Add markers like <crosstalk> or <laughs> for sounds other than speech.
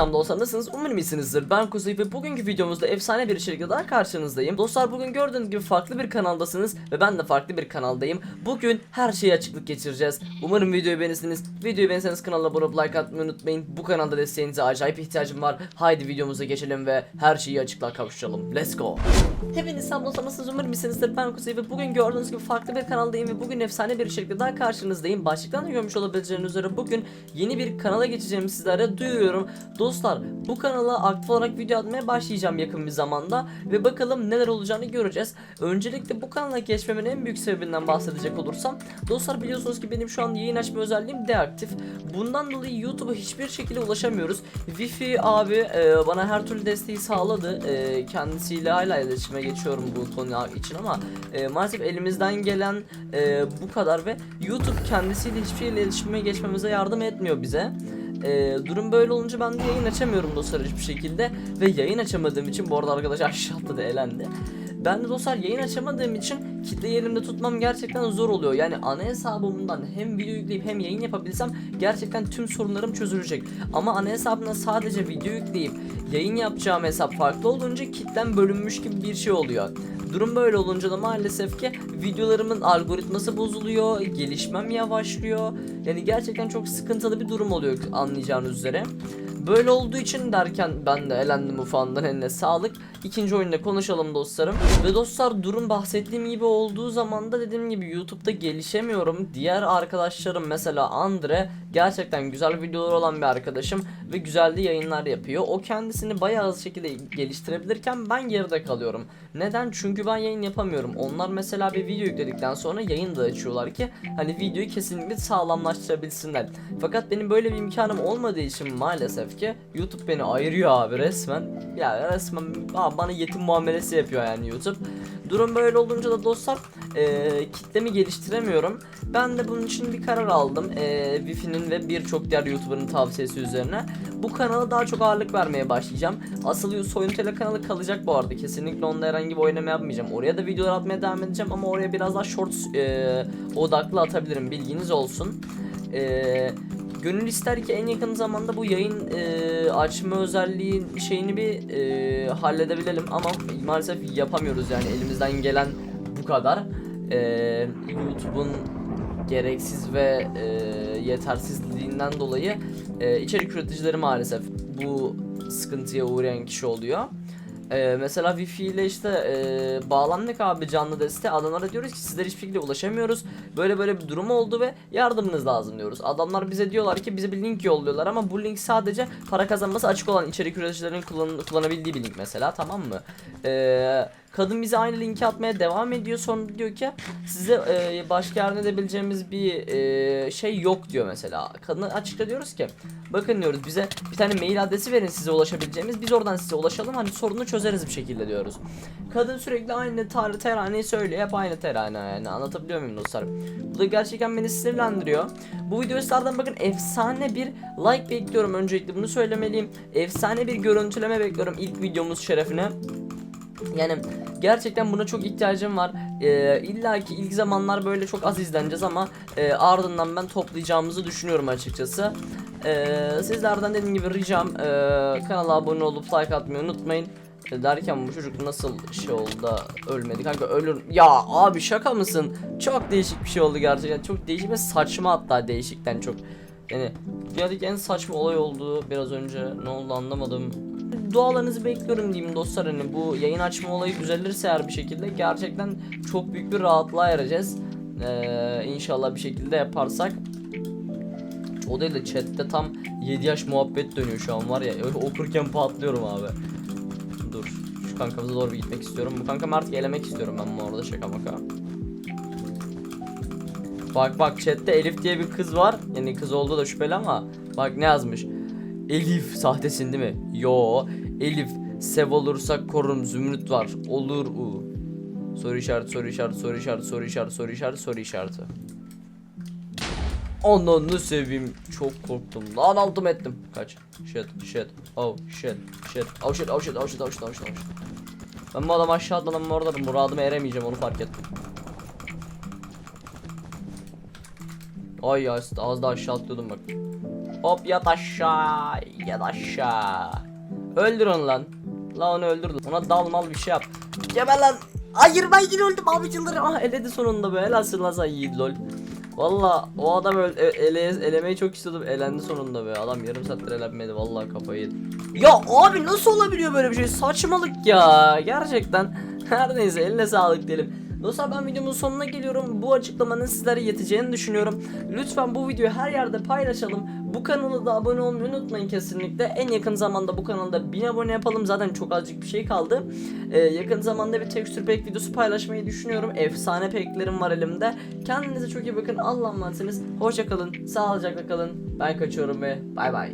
selam dostlar nasılsınız? Umarım iyisinizdir. Ben Kuzey ve bugünkü videomuzda efsane bir içerikle daha karşınızdayım. Dostlar bugün gördüğünüz gibi farklı bir kanaldasınız ve ben de farklı bir kanaldayım. Bugün her şeye açıklık geçireceğiz. Umarım videoyu beğenirsiniz. Videoyu beğenirseniz kanala abone olup like atmayı unutmayın. Bu kanalda desteğinize acayip ihtiyacım var. Haydi videomuza geçelim ve her şeyi açıklığa kavuşturalım. Let's go. Hepiniz selam nasılsınız? Umarım iyisinizdir. Ben Kuzey ve bugün gördüğünüz gibi farklı bir kanaldayım ve bugün efsane bir içerikle daha karşınızdayım. Başlıktan da görmüş olabileceğiniz üzere bugün yeni bir kanala geçeceğimi sizlere duyuruyorum. Dostlar bu kanala aktif olarak video atmaya başlayacağım yakın bir zamanda ve bakalım neler olacağını göreceğiz. Öncelikle bu kanala geçmemin en büyük sebebinden bahsedecek olursam dostlar biliyorsunuz ki benim şu an yayın açma özelliğim deaktif. Bundan dolayı YouTube'a hiçbir şekilde ulaşamıyoruz. Wi-Fi abi e, bana her türlü desteği sağladı. E, kendisiyle hala iletişime geçiyorum bu konu için ama e, maalesef elimizden gelen e, bu kadar ve YouTube kendisiyle hiçbir iletişime geçmemize yardım etmiyor bize. Ee, durum böyle olunca ben de yayın açamıyorum dostlar hiçbir şekilde ve yayın açamadığım için bu arada arkadaş aşağı atladı elendi. Ben de dostlar yayın açamadığım için kitleyi elimde tutmam gerçekten zor oluyor. Yani ana hesabımdan hem video yükleyip hem yayın yapabilsem gerçekten tüm sorunlarım çözülecek. Ama ana hesabımdan sadece video yükleyip yayın yapacağım hesap farklı olunca kitlem bölünmüş gibi bir şey oluyor. Durum böyle olunca da maalesef ki videolarımın algoritması bozuluyor, gelişmem yavaşlıyor. Yani gerçekten çok sıkıntılı bir durum oluyor anlayacağınız üzere. Böyle olduğu için derken ben de elendim ufandan eline sağlık. İkinci oyunda konuşalım dostlarım. Ve dostlar durum bahsettiğim gibi olduğu zaman da dediğim gibi YouTube'da gelişemiyorum. Diğer arkadaşlarım mesela Andre gerçekten güzel videolar olan bir arkadaşım ve güzel de yayınlar yapıyor. O kendisini bayağı hızlı şekilde geliştirebilirken ben geride kalıyorum. Neden? Çünkü ben yayın yapamıyorum. Onlar mesela bir video yükledikten sonra yayın da açıyorlar ki hani videoyu kesinlikle sağlamlaştırabilsinler. Fakat benim böyle bir imkanım olmadığı için maalesef ki YouTube beni ayırıyor abi resmen. Ya resmen abi bana yetim muamelesi yapıyor yani YouTube. Durum böyle olunca da dostlar e, kitlemi geliştiremiyorum. Ben de bunun için bir karar aldım. E, Wi-Fi'nin ve birçok diğer YouTuber'ın tavsiyesi üzerine. Bu kanala daha çok ağırlık vermeye başlayacağım. Asıl Soyun Tele kanalı kalacak bu arada. Kesinlikle onda herhangi bir oynama yapmayacağım. Oraya da videolar atmaya devam edeceğim ama oraya biraz daha shorts e, odaklı atabilirim. Bilginiz olsun. Eee Gönül ister ki en yakın zamanda bu yayın e, açma özelliği şeyini bir e, halledebilelim ama maalesef yapamıyoruz yani elimizden gelen bu kadar. E, YouTube'un gereksiz ve e, yetersizliğinden dolayı e, içerik üreticileri maalesef bu sıkıntıya uğrayan kişi oluyor. Ee, mesela Wi-Fi ile işte e, bağlandık abi canlı deste adamlara diyoruz ki sizlere hiçbir şekilde ulaşamıyoruz. Böyle böyle bir durum oldu ve yardımınız lazım diyoruz. Adamlar bize diyorlar ki bize bir link yolluyorlar ama bu link sadece para kazanması açık olan içerik üreticilerinin kullan kullanabildiği bir link mesela tamam mı? Ee, kadın bize aynı linki atmaya devam ediyor sonra diyor ki size e, başka yardım edebileceğimiz bir e, şey yok diyor mesela. Kadına açıkça diyoruz ki bakın diyoruz bize bir tane mail adresi verin size ulaşabileceğimiz biz oradan size ulaşalım hani sorunu çözeriz bir şekilde diyoruz. Kadın sürekli aynı tar teraneyi söylüyor hep aynı terane yani anlatabiliyor muyum dostlar? Bu da gerçekten beni sinirlendiriyor. Bu videolardan bakın efsane bir like bekliyorum öncelikle bunu söylemeliyim. Efsane bir görüntüleme bekliyorum ilk videomuz şerefine. Yani gerçekten buna çok ihtiyacım var. Ee, İlla ki ilk zamanlar böyle çok az izleneceğiz ama e, ardından ben toplayacağımızı düşünüyorum açıkçası. Ee, sizlerden dediğim gibi ricam e, kanala abone olup like atmayı unutmayın. E, derken bu çocuk nasıl şey oldu da ölmedi kanka ölür. Ya abi şaka mısın? Çok değişik bir şey oldu gerçekten. Çok değişik ve saçma hatta değişikten çok. Yani dünyadaki en saçma olay oldu biraz önce ne oldu anlamadım dualarınızı bekliyorum diyeyim dostlar hani bu yayın açma olayı düzelirse eğer bir şekilde gerçekten çok büyük bir rahatlığa ereceğiz. Ee, inşallah bir şekilde yaparsak. O değil de chatte tam 7 yaş muhabbet dönüyor şu an var ya okurken patlıyorum abi. Dur şu kankamıza doğru bir gitmek istiyorum. Bu kankam artık elemek istiyorum ben bu arada şaka maka. Bak bak chatte Elif diye bir kız var. Yani kız olduğu da şüpheli ama bak ne yazmış. Elif sahtesin değil mi? Yo. Elif sev olursak korurum zümrüt var. Olur u. Soru işareti soru işareti soru işareti soru işareti soru işareti soru işareti. Ananı seveyim. Çok korktum. Lan aldım ettim. Kaç. Shit shit. Oh shit shit oh shit oh shit oh shit oh shit. Oh shit. Ben bu adam aşağı atladım orada muradıma eremeyeceğim onu fark ettim. Ay ya az daha aşağı atlıyordum bak. Hop yat aşağı yat aşağı. Öldür onu lan. La onu öldür. Ona dal mal bir şey yap. Geber lan. Hayır ben yine öldüm abi çıldırım. Ah eledi sonunda be. Helalsin lan sen yiğit lol. Valla o adam öl e- ele elemeyi çok istiyordum. Elendi sonunda be. Adam yarım saattir elenmedi. Valla kafayı. Ya abi nasıl olabiliyor böyle bir şey? Saçmalık ya. Gerçekten. <laughs> Her neyse eline sağlık diyelim. Dostlar ben videomun sonuna geliyorum. Bu açıklamanın sizlere yeteceğini düşünüyorum. Lütfen bu videoyu her yerde paylaşalım. Bu kanala da abone olmayı unutmayın kesinlikle. En yakın zamanda bu kanalda 1000 abone yapalım. Zaten çok azıcık bir şey kaldı. Ee, yakın zamanda bir tekstür pack videosu paylaşmayı düşünüyorum. Efsane packlerim var elimde. Kendinize çok iyi bakın. Allah'a emanetsiniz. Hoşça kalın. Sağlıcakla kalın. Ben kaçıyorum ve bay bay.